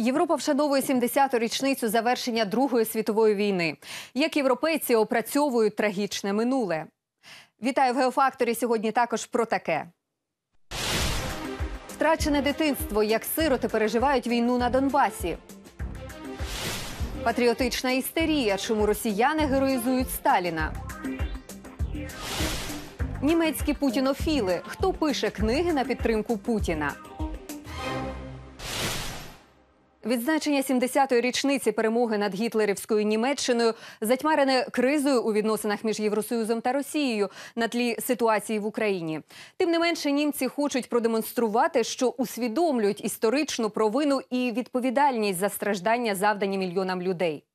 Європа вшановує 70-ту річницю завершення Другої світової війни. Як європейці опрацьовують трагічне минуле. Вітаю в геофакторі. Сьогодні також про таке. Втрачене дитинство, як сироти переживають війну на Донбасі. Патріотична істерія. Чому росіяни героїзують Сталіна? Німецькі путінофіли. Хто пише книги на підтримку Путіна? Відзначення 70-ї річниці перемоги над гітлерівською Німеччиною затьмарене кризою у відносинах між Євросоюзом та Росією на тлі ситуації в Україні. Тим не менше, німці хочуть продемонструвати, що усвідомлюють історичну провину і відповідальність за страждання, завдані мільйонам людей.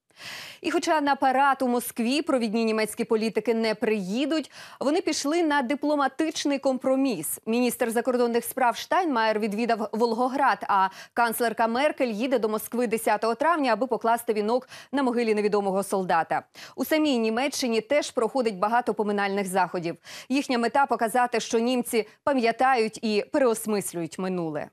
І, хоча на парад у Москві провідні німецькі політики не приїдуть, вони пішли на дипломатичний компроміс. Міністр закордонних справ Штайнмаєр відвідав Волгоград. А канцлерка Меркель їде до Москви 10 травня, аби покласти вінок на могилі невідомого солдата. У самій Німеччині теж проходить багато поминальних заходів. Їхня мета показати, що німці пам'ятають і переосмислюють минуле.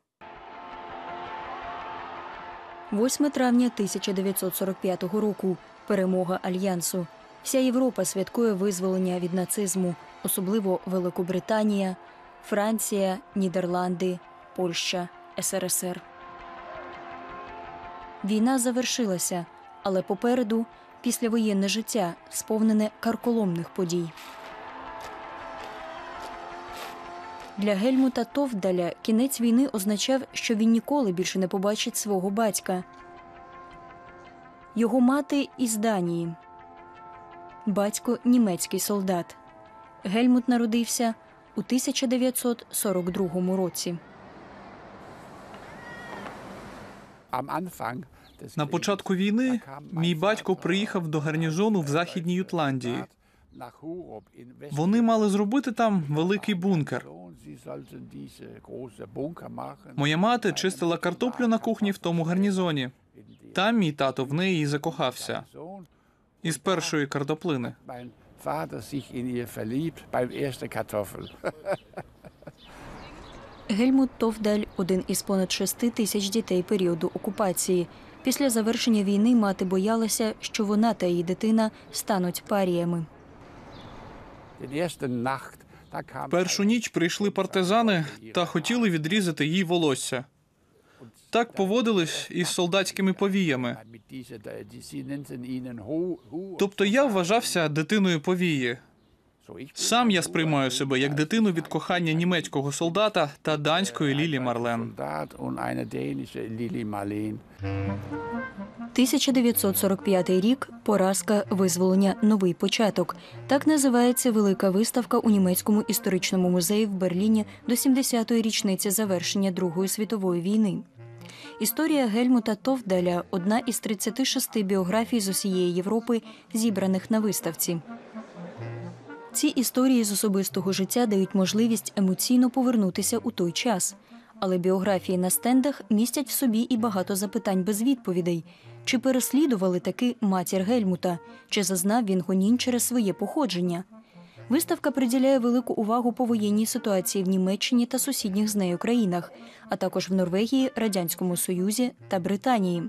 8 травня 1945 року. Перемога альянсу. Вся Європа святкує визволення від нацизму, особливо Великобританія, Франція, Нідерланди, Польща, СРСР. Війна завершилася, але попереду післявоєнне життя, сповнене карколомних подій. Для Гельмута Товдаля кінець війни означав, що він ніколи більше не побачить свого батька. Його мати із Данії, батько німецький солдат. Гельмут народився у 1942 році. На початку війни мій батько приїхав до гарнізону в західній Ютландії. Вони мали зробити там великий бункер. Моя мати чистила картоплю на кухні в тому гарнізоні. Там мій тато в неї і закохався. Із першої картоплини. Гельмут Товдаль один із понад шести тисяч дітей періоду окупації. Після завершення війни мати боялася, що вона та її дитина стануть паріями. Першу ніч прийшли партизани та хотіли відрізати їй волосся. Так поводились із солдатськими повіями. Тобто я вважався дитиною повії. Сам я сприймаю себе як дитину від кохання німецького солдата та данської Лілі Марлен. 1945 рік поразка, визволення, новий початок. Так називається велика виставка у німецькому історичному музеї в Берліні до 70-ї річниці завершення Другої світової війни. Історія Гельмута Товдаля одна із 36 біографій з усієї Європи, зібраних на виставці. Ці історії з особистого життя дають можливість емоційно повернутися у той час. Але біографії на стендах містять в собі і багато запитань без відповідей. Чи переслідували таки матір Гельмута, чи зазнав він гонінь через своє походження? Виставка приділяє велику увагу повоєнній ситуації в Німеччині та сусідніх з нею країнах, а також в Норвегії, Радянському Союзі та Британії.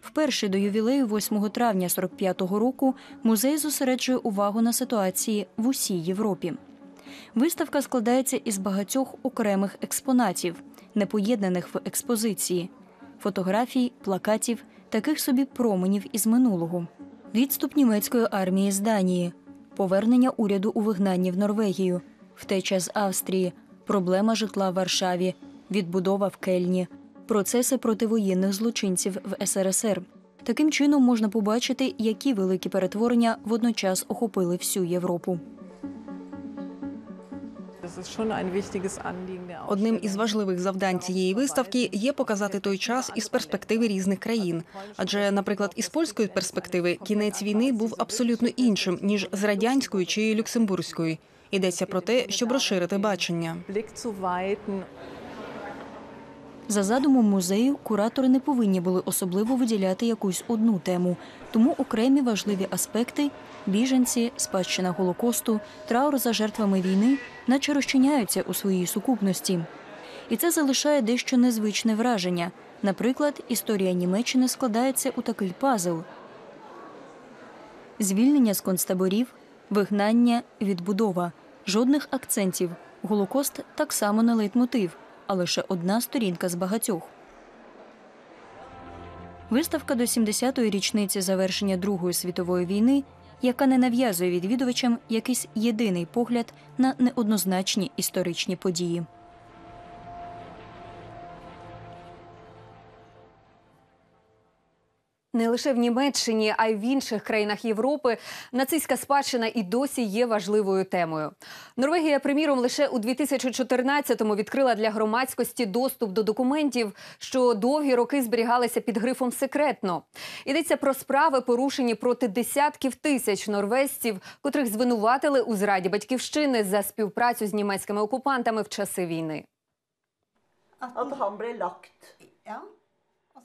Вперше до ювілею 8 травня 45-го року музей зосереджує увагу на ситуації в усій Європі. Виставка складається із багатьох окремих експонатів, не поєднаних в експозиції, фотографій, плакатів, таких собі променів із минулого, відступ німецької армії з Данії, повернення уряду у вигнанні в Норвегію, втеча з Австрії, проблема житла в Варшаві, відбудова в Кельні, процеси противоєнних злочинців в СРСР. Таким чином можна побачити, які великі перетворення водночас охопили всю Європу. Одним із важливих завдань цієї виставки є показати той час із перспективи різних країн. Адже, наприклад, із польської перспективи кінець війни був абсолютно іншим ніж з радянської чи люксембурзької. Йдеться про те, щоб розширити бачення. За задумом музею, куратори не повинні були особливо виділяти якусь одну тему, тому окремі важливі аспекти біженці, спадщина голокосту, траур за жертвами війни, наче розчиняються у своїй сукупності. І це залишає дещо незвичне враження, Наприклад, історія Німеччини складається у такий пазл: звільнення з концтаборів, вигнання, відбудова, жодних акцентів. Голокост так само не лейтмотив, а лише одна сторінка з багатьох. Виставка до 70-ї річниці завершення Другої світової війни, яка не нав'язує відвідувачам якийсь єдиний погляд на неоднозначні історичні події. Не лише в Німеччині, а й в інших країнах Європи нацистська спадщина і досі є важливою темою. Норвегія, приміром, лише у 2014-му відкрила для громадськості доступ до документів, що довгі роки зберігалися під грифом секретно. Йдеться про справи, порушені проти десятків тисяч норвезців, котрих звинуватили у зраді батьківщини за співпрацю з німецькими окупантами в часи війни.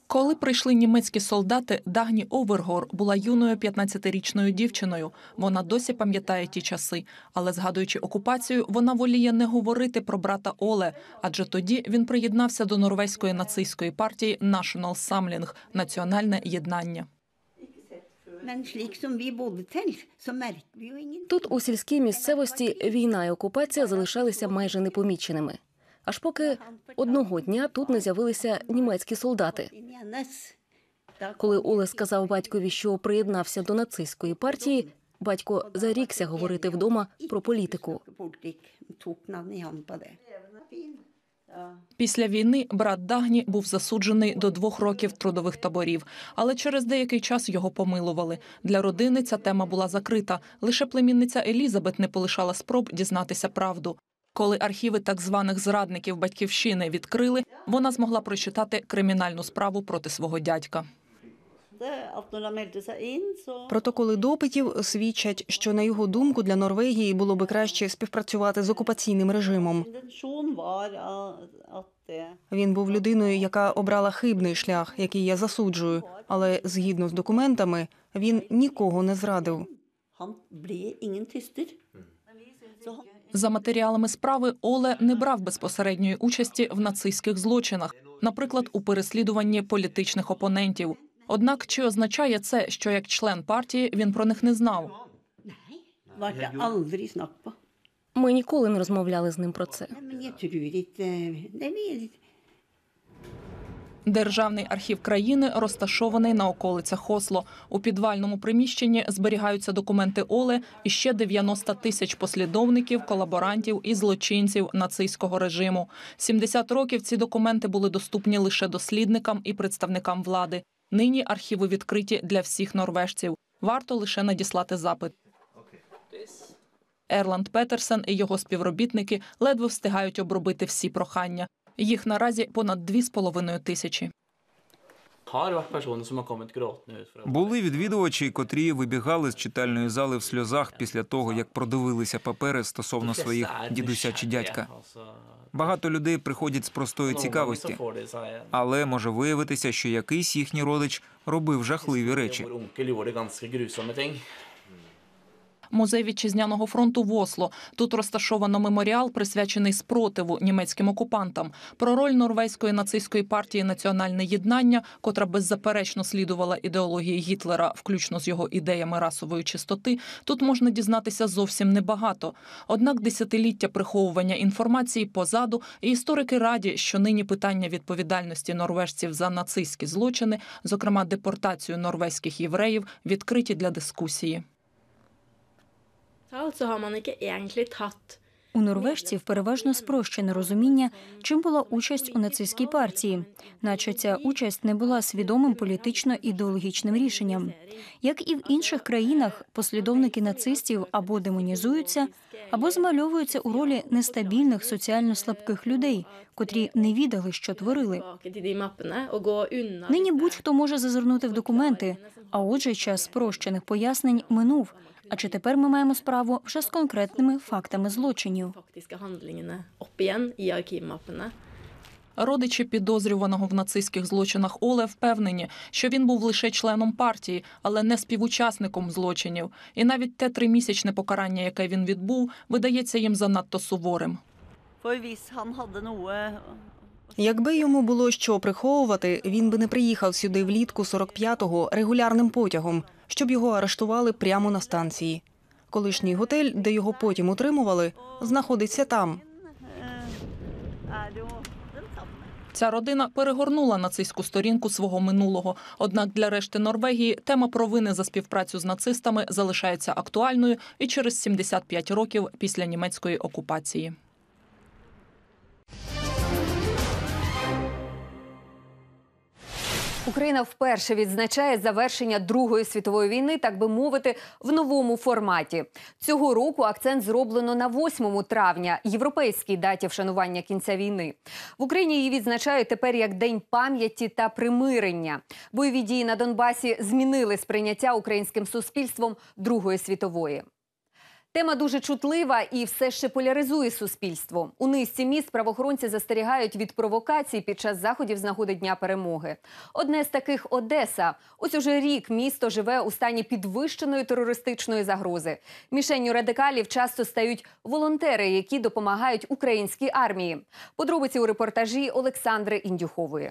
Коли прийшли німецькі солдати, Дагні Овергор була юною 15-річною дівчиною. Вона досі пам'ятає ті часи, але згадуючи окупацію, вона воліє не говорити про брата Оле, адже тоді він приєднався до норвезької нацистської партії National Samling – національне єднання. Тут у сільській місцевості війна і окупація залишалися майже непоміченими. Аж поки одного дня тут не з'явилися німецькі солдати. Коли Оле сказав батькові, що приєднався до нацистської партії, батько зарікся говорити вдома про політику. Після війни брат Дагні був засуджений до двох років трудових таборів, але через деякий час його помилували. Для родини ця тема була закрита. Лише племінниця Елізабет не полишала спроб дізнатися правду. Коли архіви так званих зрадників батьківщини відкрили, вона змогла прочитати кримінальну справу проти свого дядька. Протоколи допитів свідчать, що на його думку для Норвегії було би краще співпрацювати з окупаційним режимом. Він був людиною, яка обрала хибний шлях, який я засуджую. Але згідно з документами, він нікого не зрадив. За матеріалами справи Оле не брав безпосередньої участі в нацистських злочинах, наприклад, у переслідуванні політичних опонентів. Однак чи означає це, що як член партії він про них не знав? Ми ніколи не розмовляли з ним про це. Державний архів країни розташований на околицях Осло. У підвальному приміщенні зберігаються документи Оле і ще 90 тисяч послідовників, колаборантів і злочинців нацистського режиму. 70 років ці документи були доступні лише дослідникам і представникам влади. Нині архіви відкриті для всіх норвежців. Варто лише надіслати запит. Ерланд Петерсен і його співробітники ледве встигають обробити всі прохання. Їх наразі понад дві з половиною тисячі. Були відвідувачі, котрі вибігали з читальної зали в сльозах після того, як продивилися папери стосовно своїх er дідуся чи дядька. Багато людей приходять з простої цікавості, але може виявитися, що якийсь їхній родич робив жахливі речі. Музей вітчизняного фронту в Осло. Тут розташовано меморіал, присвячений спротиву німецьким окупантам. Про роль норвезької нацистської партії Національне єднання, котра беззаперечно слідувала ідеології Гітлера, включно з його ідеями расової чистоти. Тут можна дізнатися зовсім небагато. Однак десятиліття приховування інформації позаду, і історики раді, що нині питання відповідальності норвежців за нацистські злочини, зокрема депортацію норвезьких євреїв, відкриті для дискусії. У норвежців переважно спрощене розуміння, чим була участь у нацистській партії, наче ця участь не була свідомим політично-ідеологічним рішенням. Як і в інших країнах, послідовники нацистів або демонізуються, або змальовуються у ролі нестабільних соціально слабких людей, котрі не відали, що творили. Нині будь-хто може зазирнути в документи, а отже, час спрощених пояснень минув. А чи тепер ми маємо справу вже з конкретними фактами злочинів? Родичі підозрюваного в нацистських злочинах Оле впевнені, що він був лише членом партії, але не співучасником злочинів. І навіть те тримісячне покарання, яке він відбув, видається їм занадто суворим. Hadde noe Якби йому було що приховувати, він би не приїхав сюди влітку 45-го регулярним потягом, щоб його арештували прямо на станції. Колишній готель, де його потім утримували, знаходиться там. Ця родина перегорнула нацистську сторінку свого минулого. Однак для решти Норвегії тема провини за співпрацю з нацистами залишається актуальною і через 75 років після німецької окупації. Україна вперше відзначає завершення Другої світової війни, так би мовити, в новому форматі. Цього року акцент зроблено на 8 травня, європейській даті вшанування кінця війни. В Україні її відзначають тепер як День пам'яті та примирення. Бойові дії на Донбасі змінили сприйняття українським суспільством Другої світової. Тема дуже чутлива і все ще поляризує суспільство. У низці міст правоохоронці застерігають від провокацій під час заходів з нагоди Дня перемоги. Одне з таких Одеса. Ось уже рік місто живе у стані підвищеної терористичної загрози. Мішенню радикалів часто стають волонтери, які допомагають українській армії. Подробиці у репортажі Олександри Індюхової.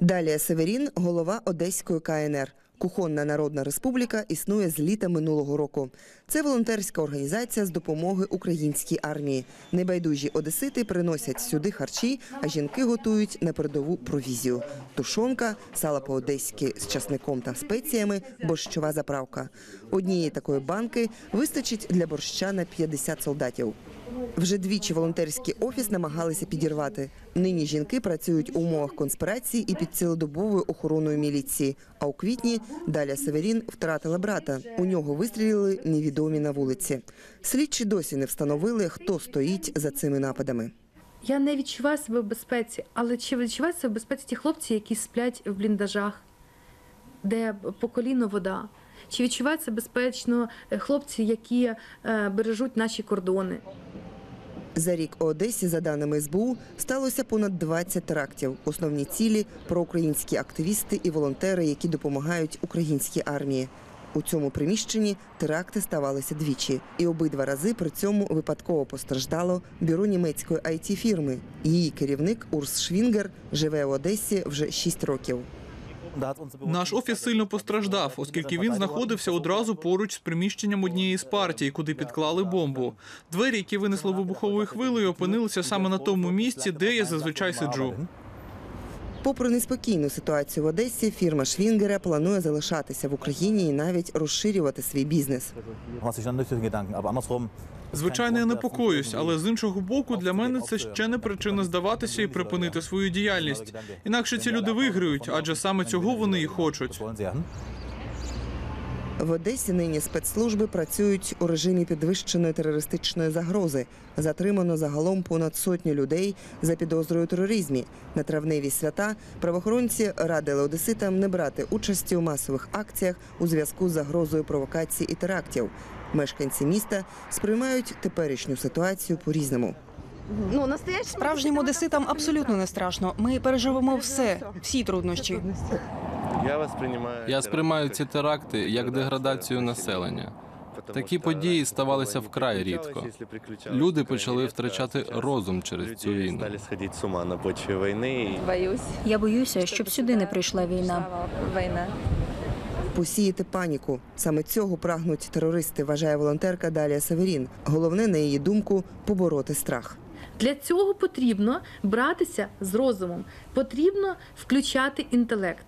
Далія Северін, голова Одеської КНР. Кухонна Народна Республіка існує з літа минулого року. Це волонтерська організація з допомоги українській армії. Небайдужі одесити приносять сюди харчі, а жінки готують на передову провізію: тушонка, сало по-одеськи з часником та спеціями, борщова заправка. Однієї такої банки вистачить для борща на 50 солдатів. Вже двічі волонтерський офіс намагалися підірвати. Нині жінки працюють у умовах конспірації і під цілодобовою охороною міліції. А у квітні Даля Северін втратила брата. У нього вистрілили невідомі на вулиці. Слідчі досі не встановили, хто стоїть за цими нападами. Я не відчуваю себе в безпеці, але чи відчувають в безпеці ті хлопці, які сплять в бліндажах, де по коліно вода? Чи відчувають себе безпечно е, хлопці, які е, бережуть наші кордони? За рік у Одесі, за даними СБУ, сталося понад 20 терактів. Основні цілі проукраїнські активісти і волонтери, які допомагають українській армії. У цьому приміщенні теракти ставалися двічі, і обидва рази при цьому випадково постраждало бюро німецької it фірми. Її керівник Урс Швінгер живе у Одесі вже 6 років. Наш офіс сильно постраждав, оскільки він знаходився одразу поруч з приміщенням однієї з партій, куди підклали бомбу. Двері, які винесли вибуховою хвилею, опинилися саме на тому місці, де я зазвичай сиджу. Попри неспокійну ситуацію в Одесі, фірма Швінгера планує залишатися в Україні і навіть розширювати свій бізнес. Звичайно, я непокоюсь, але з іншого боку, для мене це ще не причина здаватися і припинити свою діяльність. Інакше ці люди виграють, адже саме цього вони і хочуть. В Одесі нині спецслужби працюють у режимі підвищеної терористичної загрози. Затримано загалом понад сотню людей за підозрою тероризмі. На травневі свята правоохоронці радили одеситам не брати участі у масових акціях у зв'язку з загрозою провокацій і терактів. Мешканці міста сприймають теперішню ситуацію по-різному. Ну, Справжнім одеситам абсолютно не страшно. Ми переживемо все, всі труднощі. Я сприймаю ці теракти як деградацію населення. Такі події ставалися вкрай рідко. Люди почали втрачати розум через цю війну. Я боюся, щоб сюди не прийшла війна. Посіяти паніку. Саме цього прагнуть терористи, вважає волонтерка Далія Северін. Головне, на її думку, побороти страх. Для цього потрібно братися з розумом, потрібно включати інтелект.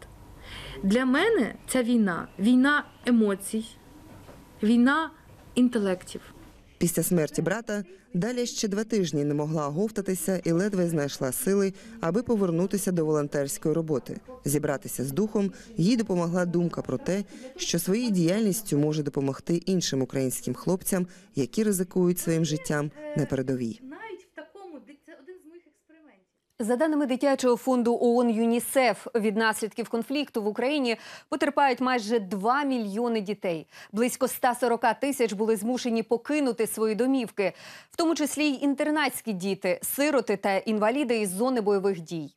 Для мене ця війна війна емоцій, війна інтелектів. Після смерті брата Даля ще два тижні не могла оговтатися і ледве знайшла сили, аби повернутися до волонтерської роботи. Зібратися з духом їй допомогла думка про те, що своєю діяльністю може допомогти іншим українським хлопцям, які ризикують своїм життям на передовій. Навіть в такому це один з моїх експериментів. За даними дитячого фонду ООН ЮНІСЕФ, від наслідків конфлікту в Україні потерпають майже 2 мільйони дітей. Близько 140 тисяч були змушені покинути свої домівки, в тому числі й інтернатські діти, сироти та інваліди із зони бойових дій.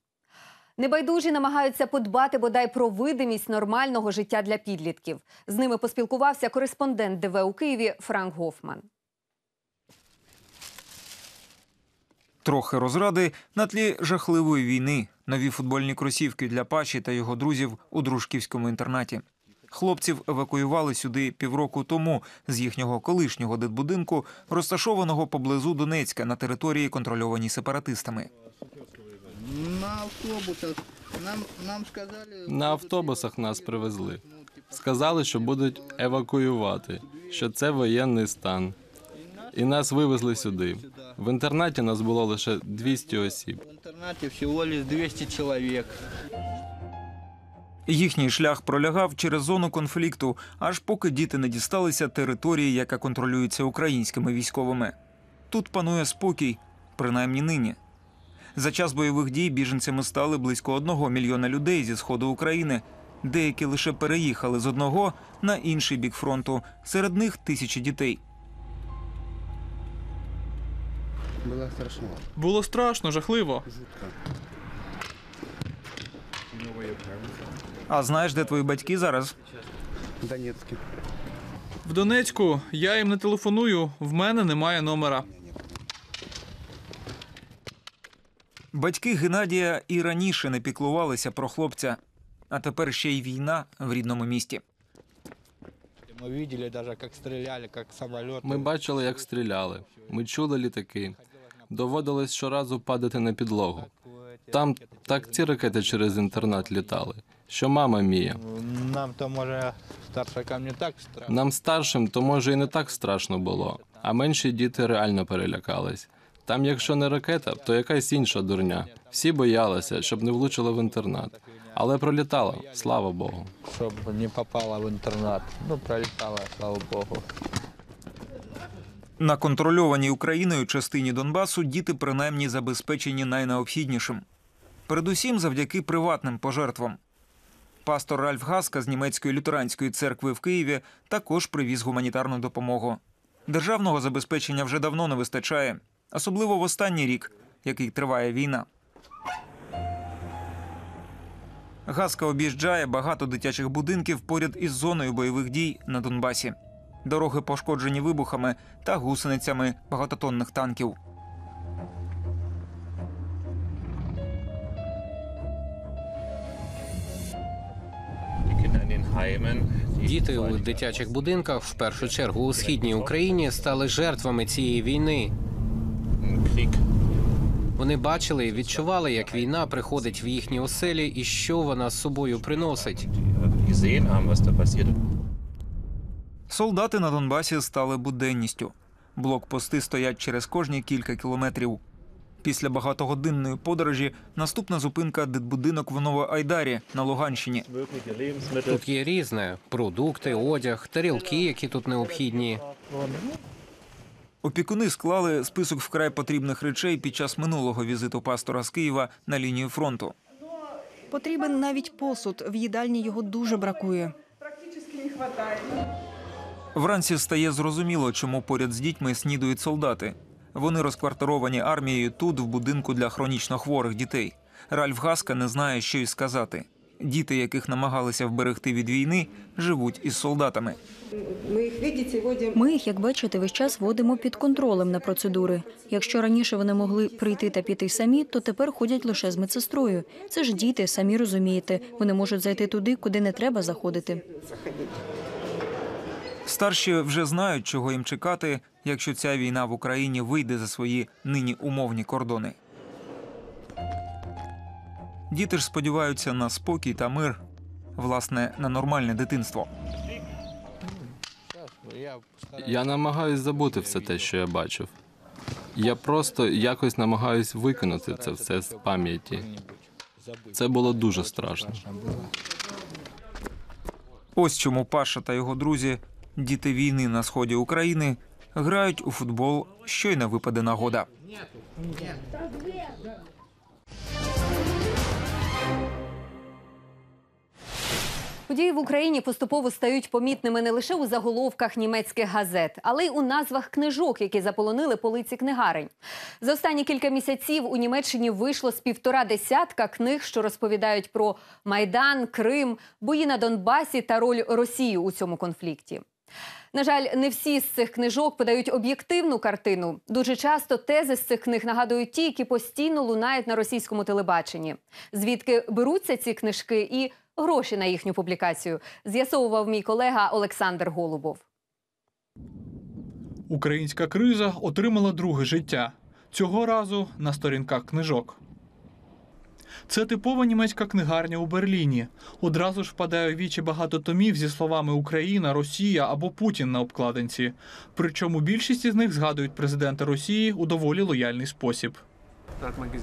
Небайдужі намагаються подбати бодай про видимість нормального життя для підлітків. З ними поспілкувався кореспондент ДВ у Києві Франк Гофман. Трохи розради на тлі жахливої війни. Нові футбольні кросівки для Паші та його друзів у дружківському інтернаті. Хлопців евакуювали сюди півроку тому з їхнього колишнього дитбудинку, розташованого поблизу Донецька на території, контрольованій сепаратистами. На автобусах нам, нам сказали... На автобусах нас привезли. Сказали, що будуть евакуювати, що це воєнний стан. І нас вивезли сюди. В інтернаті нас було лише 200 осіб. В интернате всего лишь 200 человек. Їхній шлях пролягав через зону конфлікту, аж поки діти не дісталися території, яка контролюється українськими військовими. Тут панує спокій, принаймні нині. За час бойових дій біженцями стали близько одного мільйона людей зі сходу України. Деякі лише переїхали з одного на інший бік фронту. Серед них тисячі дітей. Было страшно. Було страшно, жахливо. А знаєш, де твої батьки зараз? В Донецке. В Донецьку я їм не телефоную, в мене немає номера. Батьки Геннадія і раніше не піклувалися про хлопця, а тепер ще й війна в рідному місті. Мы видели даже, как стреляли, как самолеты. Ми бачили, як стріляли. Ми чули літаки. Доводилось щоразу падати на підлогу. Там так ці ракети через інтернат літали, що мама мія. Нам то може старшакам не так страшно. Нам старшим то може і не так страшно було, а менші діти реально перелякались. Там, якщо не ракета, то якась інша дурня. Всі боялися, щоб не влучило в інтернат. Але пролітало, слава Богу. Щоб не попала в інтернат. Ну, пролітала, слава Богу. На контрольованій Україною частині Донбасу діти принаймні забезпечені найнеобхіднішим. Передусім завдяки приватним пожертвам. Пастор Ральф Гаска з німецької лютеранської церкви в Києві також привіз гуманітарну допомогу. Державного забезпечення вже давно не вистачає, особливо в останній рік, який триває війна. Гаска об'їжджає багато дитячих будинків поряд із зоною бойових дій на Донбасі. Дороги пошкоджені вибухами та гусеницями багатотонних танків. Діти у дитячих будинках, в першу чергу у східній Україні, стали жертвами цієї війни. Вони бачили і відчували, як війна приходить в їхні оселі і що вона з собою приносить. Солдати на Донбасі стали буденністю. Блокпости стоять через кожні кілька кілометрів. Після багатогодинної подорожі наступна зупинка дитбудинок в Новоайдарі на Луганщині. Тут є різне: продукти, одяг, тарілки, які тут необхідні. Опікуни склали список вкрай потрібних речей під час минулого візиту пастора з Києва на лінію фронту. Потрібен навіть посуд. В їдальні його дуже бракує. Вранці стає зрозуміло, чому поряд з дітьми снідують солдати. Вони розквартировані армією тут, в будинку для хронічно хворих дітей. Ральф Гаска не знає, що й сказати. Діти, яких намагалися вберегти від війни, живуть із солдатами. Ми їх, як бачите, весь час водимо під контролем на процедури. Якщо раніше вони могли прийти та піти самі, то тепер ходять лише з медсестрою. Це ж діти, самі розумієте. Вони можуть зайти туди, куди не треба заходити. Старші вже знають, чого їм чекати, якщо ця війна в Україні вийде за свої нині умовні кордони. Діти ж сподіваються на спокій та мир, власне, на нормальне дитинство. Я намагаюсь забути все те, що я бачив. Я просто якось намагаюсь викинути це все з пам'яті. Це було дуже страшно. Ось чому Паша та його друзі, діти війни на сході України, грають у футбол, щойно випаде нагода. Події в Україні поступово стають помітними не лише у заголовках німецьких газет, але й у назвах книжок, які заполонили полиці книгарень. За останні кілька місяців у Німеччині вийшло з півтора десятка книг, що розповідають про Майдан, Крим, бої на Донбасі та роль Росії у цьому конфлікті. На жаль, не всі з цих книжок подають об'єктивну картину. Дуже часто тези з цих книг нагадують ті, які постійно лунають на російському телебаченні. Звідки беруться ці книжки і гроші на їхню публікацію, з'ясовував мій колега Олександр Голубов. Українська криза отримала друге життя. Цього разу на сторінках книжок. Це типова німецька книгарня у Берліні. Одразу ж впадає у вічі багато томів зі словами Україна, Росія або Путін на обкладинці. Причому більшість із них згадують президента Росії у доволі лояльний спосіб.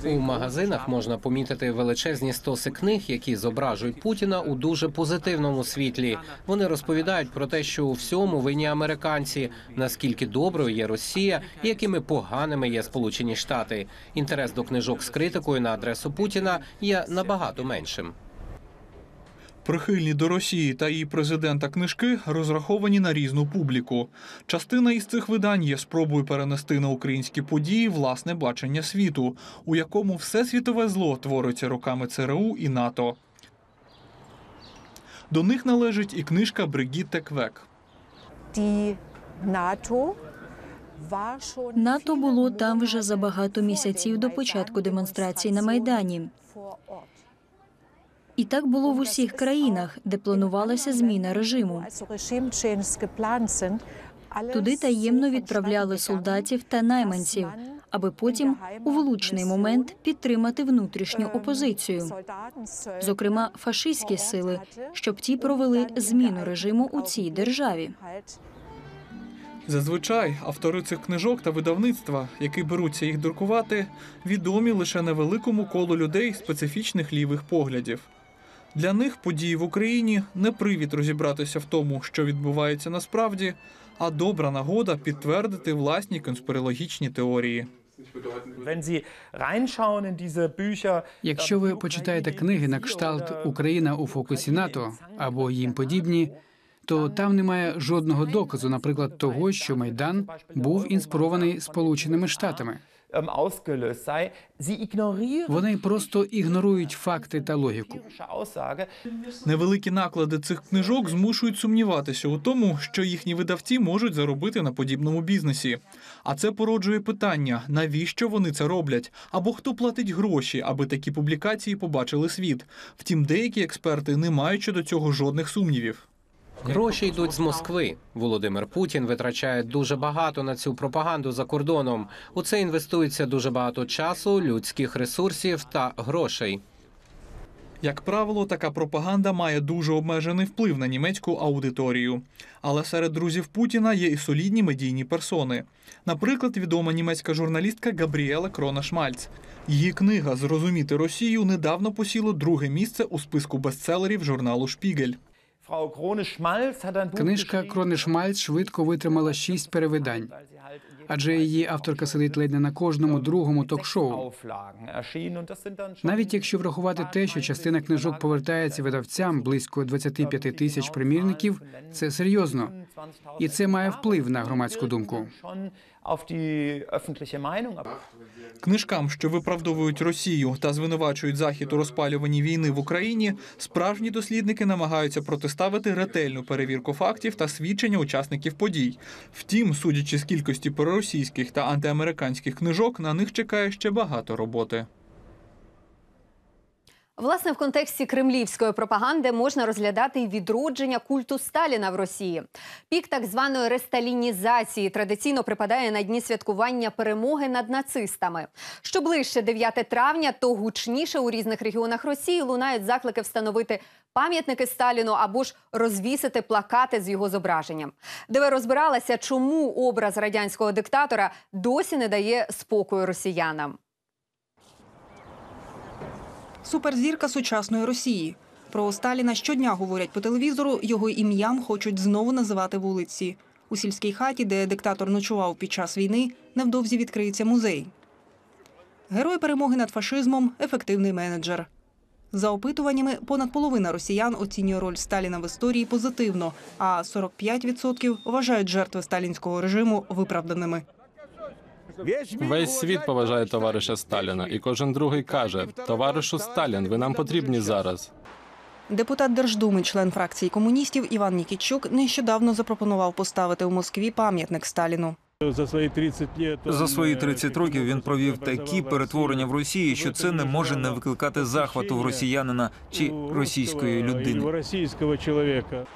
У магазинах можна помітити величезні стоси книг, які зображують Путіна у дуже позитивному світлі. Вони розповідають про те, що у всьому винні американці, наскільки доброю є Росія, і якими поганими є Сполучені Штати. Інтерес до книжок з критикою на адресу Путіна є набагато меншим. Прихильні до Росії та її президента книжки розраховані на різну публіку. Частина із цих видань є спробою перенести на українські події власне бачення світу, у якому все світове зло твориться руками ЦРУ і НАТО. До них належить і книжка Бригітте Квек. НАТО було там вже за багато місяців до початку демонстрацій на майдані. І так було в усіх країнах, де планувалася зміна режиму. Туди таємно відправляли солдатів та найманців, аби потім у влучний момент підтримати внутрішню опозицію, зокрема фашистські сили, щоб ті провели зміну режиму у цій державі. Зазвичай автори цих книжок та видавництва, які беруться їх друкувати, відомі лише невеликому колу людей специфічних лівих поглядів. Для них події в Україні не привід розібратися в тому, що відбувається насправді, а добра нагода підтвердити власні конспірологічні теорії. Якщо ви почитаєте книги на кшталт Україна у фокусі НАТО або їм подібні, то там немає жодного доказу, наприклад, того, що майдан був інспірований Сполученими Штатами. Вони просто ігнорують факти та логіку. Невеликі наклади цих книжок змушують сумніватися у тому, що їхні видавці можуть заробити на подібному бізнесі. А це породжує питання: навіщо вони це роблять? Або хто платить гроші, аби такі публікації побачили світ. Втім, деякі експерти не мають щодо цього жодних сумнівів. Гроші йдуть з Москви. Володимир Путін витрачає дуже багато на цю пропаганду за кордоном. У це інвестується дуже багато часу, людських ресурсів та грошей. Як правило, така пропаганда має дуже обмежений вплив на німецьку аудиторію. Але серед друзів Путіна є і солідні медійні персони. Наприклад, відома німецька журналістка Габріела Крона Шмальц. Її книга Зрозуміти Росію недавно посіло друге місце у списку бестселерів журналу Шпігель. Книжка Крони Шмальц швидко витримала шість перевидань, адже її авторка сидить ледь не на кожному другому ток-шоу. Навіть якщо врахувати те, що частина книжок повертається видавцям близько 25 тисяч примірників, це серйозно, і це має вплив на громадську думку. Книжкам, що виправдовують Росію та звинувачують Захід у розпалюванні війни в Україні, справжні дослідники намагаються протиставити ретельну перевірку фактів та свідчення учасників подій. Втім, судячи з кількості проросійських та антиамериканських книжок, на них чекає ще багато роботи. Власне, в контексті кремлівської пропаганди можна розглядати й відродження культу Сталіна в Росії. Пік так званої ресталінізації традиційно припадає на дні святкування перемоги над нацистами. Що ближче 9 травня, то гучніше у різних регіонах Росії лунають заклики встановити пам'ятники Сталіну або ж розвісити плакати з його зображенням. Де розбиралася, чому образ радянського диктатора досі не дає спокою росіянам. Суперзірка сучасної Росії. Про Сталіна щодня говорять по телевізору. Його ім'ям хочуть знову називати вулиці. У сільській хаті, де диктатор ночував під час війни, невдовзі відкриється музей. Герой перемоги над фашизмом ефективний менеджер. За опитуваннями, понад половина росіян оцінює роль Сталіна в історії позитивно, а 45% вважають жертви сталінського режиму виправданими. Весь світ поважає товариша Сталіна, і кожен другий каже: товаришу Сталін, ви нам потрібні зараз. Депутат Держдуми, член фракції комуністів Іван Нікітчук нещодавно запропонував поставити у Москві пам'ятник Сталіну. За свої 30 років За свої 30 років він провів такі перетворення в Росії, що це не може не викликати захвату в росіянина чи російської людини. російського чоловіка.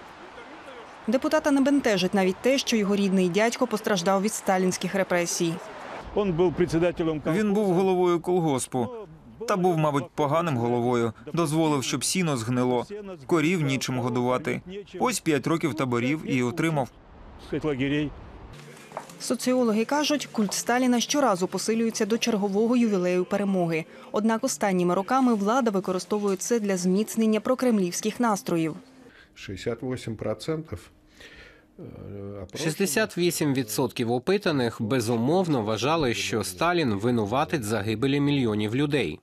Депутата не бентежить навіть те, що його рідний дядько постраждав від сталінських репресій. Він був председателем Він був головою колгоспу. Та був, мабуть, поганим головою. Дозволив, щоб сіно згнило, корів нічим годувати. Ось п'ять років таборів і отримав. Соціологи кажуть, культ Сталіна щоразу посилюється до чергового ювілею перемоги. Однак останніми роками влада використовує це для зміцнення прокремлівських настроїв. 68% 68% опитаних безумовно вважали, що Сталін винуватить загибелі мільйонів людей.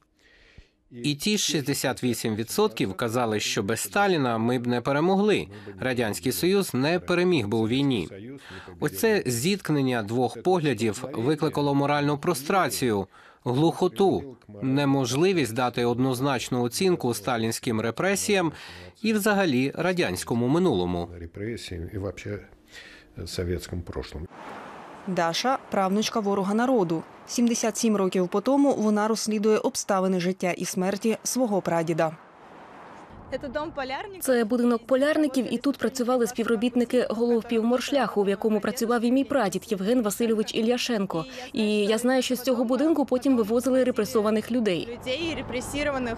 І ті ж 68% казали, що без Сталіна ми б не перемогли. Радянський Союз не переміг би у війні. Оце зіткнення двох поглядів викликало моральну прострацію, глухоту, неможливість дати однозначну оцінку сталінським репресіям і, взагалі, радянському минулому. репрессиям і вообще э, советском. Даша правнучка ворога народу. 77 років по тому вона розслідує обставини життя і смерті свого прадіда. Це будинок полярників, і тут працювали співробітники головпівморшляху, в якому працював і мій прадід Євген Васильович Ільяшенко. І я знаю, що з цього будинку потім вивозили репресованих людей. людей репресированных.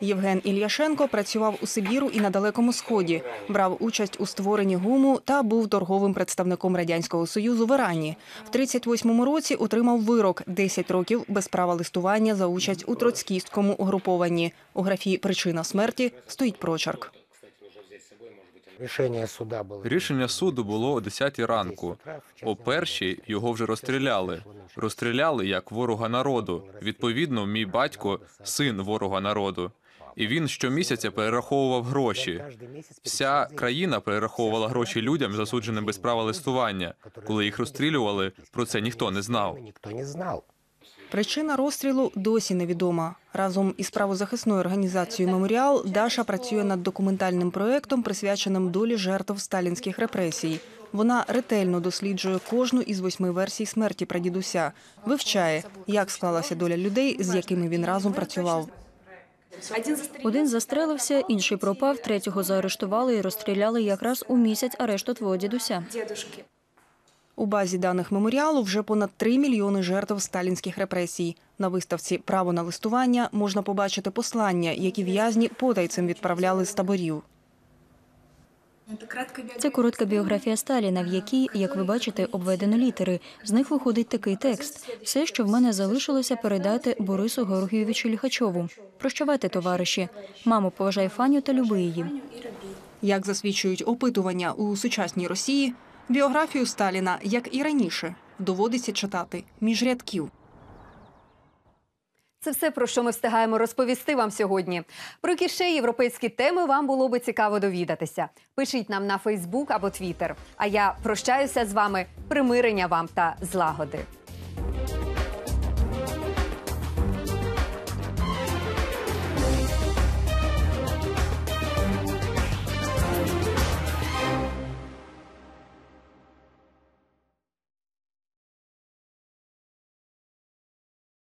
Євген Ільяшенко працював у Сибіру і на Далекому Сході, брав участь у створенні гуму та був торговим представником радянського союзу в Ірані. В 38-му році отримав вирок 10 років без права листування за участь у троцькістському угрупованні. У графі Причина смерті стоїть прочерк. Рішення суда було Рішення суду було о 10 ранку. О першій його вже розстріляли. Розстріляли як ворога народу. Відповідно, мій батько син ворога народу. І він щомісяця перераховував гроші. Вся країна перераховувала гроші людям, засудженим без права листування. Коли їх розстрілювали, про це ніхто не знав. ніхто не знав. Причина розстрілу досі невідома. Разом із правозахисною організацією Меморіал Даша працює над документальним проєктом, присвяченим долі жертв сталінських репресій. Вона ретельно досліджує кожну із восьми версій смерті прадідуся, вивчає, як склалася доля людей, з якими він разом працював. Один застрелився, інший пропав, третього заарештували і розстріляли якраз у місяць арешту твого дідуся. У базі даних меморіалу вже понад 3 мільйони жертв сталінських репресій. На виставці Право на листування можна побачити послання, які в'язні потайцем відправляли з таборів. Це коротка біографія Сталіна, в якій, як ви бачите, обведено літери. З них виходить такий текст: все, що в мене залишилося, передати Борису Георгійовичу Ліхачову. Прощавайте, товариші. Мамо, поважай Фаню та люби її. Як засвідчують опитування у сучасній Росії, біографію Сталіна, як і раніше, доводиться читати між рядків. Це все про що ми встигаємо розповісти вам сьогодні. Про які ще європейські теми вам було би цікаво довідатися. Пишіть нам на Фейсбук або Твіттер. А я прощаюся з вами. Примирення вам та злагоди.